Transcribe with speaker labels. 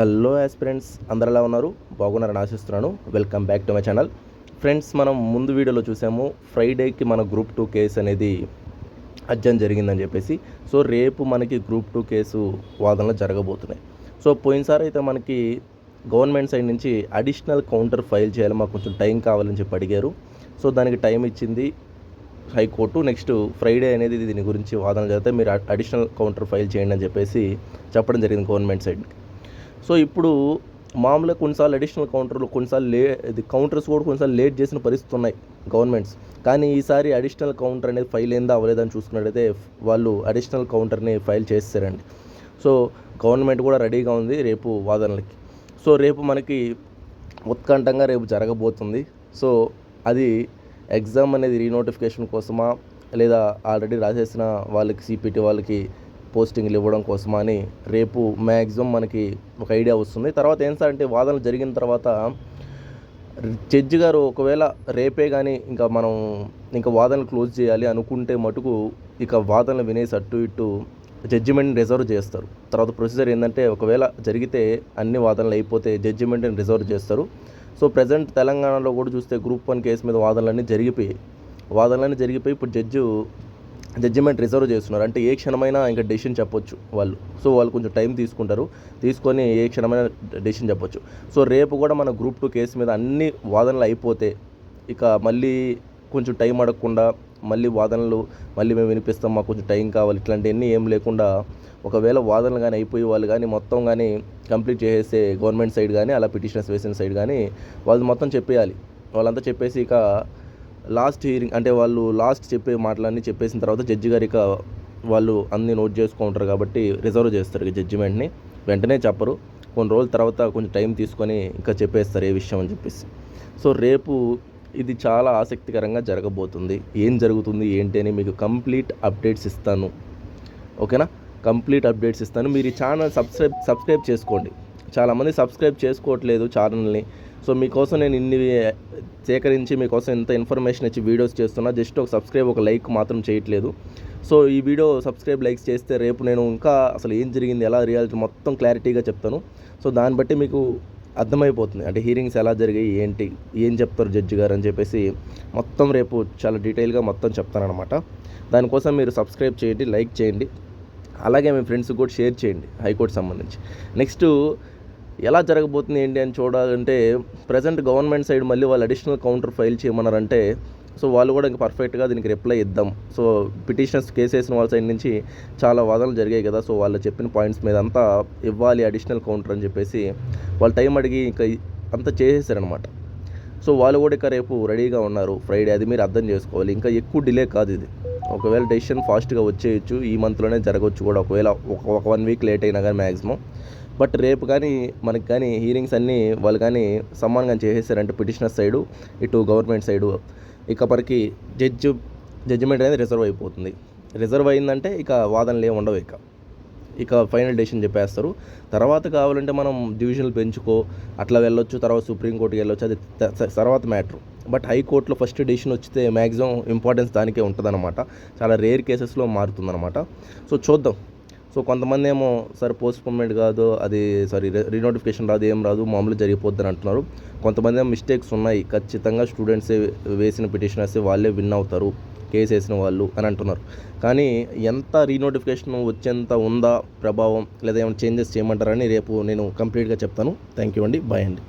Speaker 1: Hello friends అందరు ఎలా ఉన్నారు? బాగున్నారని ఆశిస్తున్నాను. Welcome back to my channel friends మనం ముందు వీడియోలో చూసాము ఫ్రైడేకి మన గ్రూప్ టూ కేసు అనేది అర్జెంట్ జరిగిందని చెప్పేసి సో రేపు మనకి గ్రూప్ టూ కేసు వాదనలు జరగబోతున్నాయి. సో పోయినసారి అయితే మనకి గవర్నమెంట్ సైడ్ నుంచి అడిషనల్ కౌంటర్ ఫైల్ చేయాలి మాకు కొంచెం టైం కావాలని చెప్పి అడిగారు. సో దానికి టైం ఇచ్చింది హైకోర్టు నెక్స్ట్ ఫ్రైడే అనేది దీని గురించి వాదన జరిగితే మీరు అడిషనల్ కౌంటర్ ఫైల్ చేయండి అని చెప్పేసి చెప్పడం జరిగింది గవర్నమెంట్ సైడ్ సో ఇప్పుడు మామూలుగా కొన్నిసార్లు అడిషనల్ కౌంటర్లు కొన్నిసార్లు లే ఇది కౌంటర్స్ కూడా కొన్నిసార్లు లేట్ చేసిన పరిస్థితులు ఉన్నాయి గవర్నమెంట్స్ కానీ ఈసారి అడిషనల్ కౌంటర్ అనేది ఫైల్ ఏందా అవ్వలేదని చూసుకున్నట్టయితే వాళ్ళు అడిషనల్ కౌంటర్ని ఫైల్ చేస్తారండి సో గవర్నమెంట్ కూడా రెడీగా ఉంది రేపు వాదనలకి. సో రేపు మనకి ఉత్కంఠంగా రేపు జరగబోతుంది. సో అది ఎగ్జామ్ అనేది రీనోటిఫికేషన్ కోసమా లేదా ఆల్రెడీ రాసేసిన వాళ్ళకి సిపిటి వాళ్ళకి పోస్టింగ్లు ఇవ్వడం కోసమా అని రేపు మ్యాక్సిమం మనకి ఒక ఐడియా వస్తుంది. తర్వాత ఏం సార్ అంటే వాదనలు జరిగిన తర్వాత జడ్జి గారు ఒకవేళ రేపే కానీ ఇంకా మనం ఇంకా వాదనలు క్లోజ్ చేయాలి అనుకుంటే మటుకు ఇక వాదనలు వినేసి అటు ఇటు జడ్జిమెంట్ని రిజర్వ్ చేస్తారు. తర్వాత ప్రొసీజర్ ఏంటంటే ఒకవేళ జరిగితే అన్ని వాదనలు అయిపోతే జడ్జిమెంట్ని రిజర్వ్ చేస్తారు. సో ప్రజెంట్ తెలంగాణలో కూడా చూస్తే గ్రూప్ వన్ కేసు మీద వాదనలన్నీ జరిగిపోయి వాదనలన్నీ జరిగిపోయి ఇప్పుడు జడ్జి జడ్జిమెంట్ రిజర్వ్ చేస్తున్నారు. అంటే ఏ క్షణమైనా ఇంకా డెసిషన్ చెప్పొచ్చు వాళ్ళు. సో వాళ్ళు కొంచెం టైం తీసుకుంటారు. తీసుకొని ఏ క్షణమైనా డెసిషన్ చెప్పొచ్చు. సో రేపు కూడా మన గ్రూప్ టూ కేసు మీద అన్ని వాదనలు అయిపోతే ఇక మళ్ళీ కొంచెం టైం అడగకుండా మళ్ళీ వాదనలు మళ్ళీ మేము వినిపిస్తాం మాకు కొంచెం టైం కావాలి ఇట్లాంటివన్నీ ఏం లేకుండా ఒకవేళ వాదనలు కానీ అయిపోయి వాళ్ళు కానీ మొత్తం కానీ కంప్లీట్ చేసేసే గవర్నమెంట్ సైడ్ కానీ అలా పిటిషనర్స్ వేసిన సైడ్ కానీ వాళ్ళు మొత్తం చెప్పేయాలి. వాళ్ళంతా చెప్పేసి ఇక లాస్ట్ హియరింగ్ అంటే వాళ్ళు లాస్ట్ చెప్పే మాటలన్నీ చెప్పేసిన తర్వాత జడ్జి గారు వాళ్ళు అన్ని నోట్ చేసుకుంటారు కాబట్టి రిజర్వ్ చేస్తారు ఇక జడ్జిమెంట్ని వెంటనే చెప్పరు. కొన్ని రోజుల తర్వాత కొంచెం టైం తీసుకొని ఇంకా చెప్పేస్తారు ఏ విషయం అని చెప్పేసి. సో రేపు ఇది చాలా ఆసక్తికరంగా జరగబోతుంది. ఏం జరుగుతుంది ఏంటి అని మీకు కంప్లీట్ అప్డేట్స్ ఇస్తాను. ఓకేనా? కంప్లీట్ అప్డేట్స్ ఇస్తాను. మీరు ఈ ఛానల్ సబ్స్క్రైబ్ సబ్స్క్రైబ్ చేసుకోండి. చాలామంది సబ్స్క్రైబ్ చేసుకోవట్లేదు ఛానల్ని. సో మీకోసం నేను ఇన్ని సేకరించి మీకోసం ఎంత ఇన్ఫర్మేషన్ ఇచ్చి వీడియోస్ చేస్తున్నా. జస్ట్ ఒక సబ్స్క్రైబ్ ఒక లైక్ మాత్రం చేయట్లేదు. సో ఈ వీడియో సబ్స్క్రైబ్ లైక్స్ చేస్తే రేపు నేను ఇంకా అసలు ఏం జరిగింది ఎలా రియాలిటీ మొత్తం క్లారిటీగా చెప్తాను. సో దాన్ని బట్టి మీకు అర్థమైపోతుంది. అంటే హీరింగ్స్ ఎలా జరిగాయి ఏంటి ఏం చెప్తారు జడ్జి గారు అని చెప్పేసి మొత్తం రేపు చాలా డీటెయిల్గా మొత్తం చెప్తానమాట దానికోసం మీరు సబ్స్క్రైబ్ చేయండి లైక్ చేయండి. అలాగే మీ ఫ్రెండ్స్కి కూడా షేర్ చేయండి హైకోర్టు సంబంధించి. నెక్స్ట్ ఎలా జరగబోతుంది ఏంటి అని చూడాలంటే ప్రజెంట్ గవర్నమెంట్ సైడ్ మళ్ళీ వాళ్ళు అడిషనల్ కౌంటర్ ఫైల్ చేయమన్నారంటే సో వాళ్ళు కూడా ఇంకా పర్ఫెక్ట్గా దీనికి రిప్లై ఇద్దాం. సో పిటిషనర్స్ కేసు వేసిన వాళ్ళ సైడ్ నుంచి చాలా వాదనలు జరిగాయి కదా సో వాళ్ళు చెప్పిన పాయింట్స్ మీద అంతా ఇవ్వాలి అడిషనల్ కౌంటర్ అని చెప్పేసి వాళ్ళు టైం అడిగి ఇంకా అంతా చేసేసారనమాట సో వాళ్ళు కూడా ఇక రేపు రెడీగా ఉన్నారు. ఫ్రైడే అది మీరు అర్థం చేసుకోవాలి. ఇంకా ఎక్కువ డిలే కాదు ఇది. ఒకవేళ డెసిషన్ ఫాస్ట్గా వచ్చేయచ్చు ఈ మంత్లోనే జరగవచ్చు కూడా. ఒకవేళ ఒక ఒక వన్ వీక్ లేట్ అయినా కానీ మ్యాక్సిమం బట్ రేపు కానీ మనకి కానీ హీరింగ్స్ అన్నీ వాళ్ళు కానీ సమానంగా చేసేసారంటే పిటిషనర్ సైడు ఇటు గవర్నమెంట్ సైడు ఇకపరికి జడ్జి జడ్జిమెంట్ అనేది రిజర్వ్ అయిపోతుంది. రిజర్వ్ అయిందంటే ఇక వాదనలు ఏమి ఉండవు ఇక. ఇక ఫైనల్ డెసిషన్ చెప్పేస్తారు. తర్వాత కావాలంటే మనం డివిజన్లు పెంచుకో అట్లా వెళ్ళొచ్చు తర్వాత సుప్రీంకోర్టుకి వెళ్ళొచ్చు అది తర్వాత మ్యాటర్ బట్ హైకోర్టులో ఫస్ట్ డెసిషన్ వచ్చితే మ్యాక్సిమం ఇంపార్టెన్స్ దానికే ఉంటుందన్నమాట. చాలా రేర్ కేసెస్లో మారుతుందన్నమాట. సో చూద్దాం. సో కొంతమంది ఏమో సరే పోస్ట్పోన్మెంట్ కాదు అది సారీ రీనోటిఫికేషన్ రాదు ఏం రాదు మామూలు జరిగిపోద్దని అంటున్నారు. కొంతమంది ఏమో మిస్టేక్స్ ఉన్నాయి ఖచ్చితంగా స్టూడెంట్సే వేసిన పిటిషనర్స్ వాళ్ళే విన్ అవుతారు కేసు వేసిన వాళ్ళు అని అంటున్నారు. కానీ ఎంత రీనోటిఫికేషన్ వచ్చేంత ఉందా ప్రభావం లేదా ఏమైనా చేంజెస్ చేయమంటారని రేపు నేను కంప్లీట్గా చెప్తాను. థ్యాంక్ యూ అండి. బాయ్ అండి.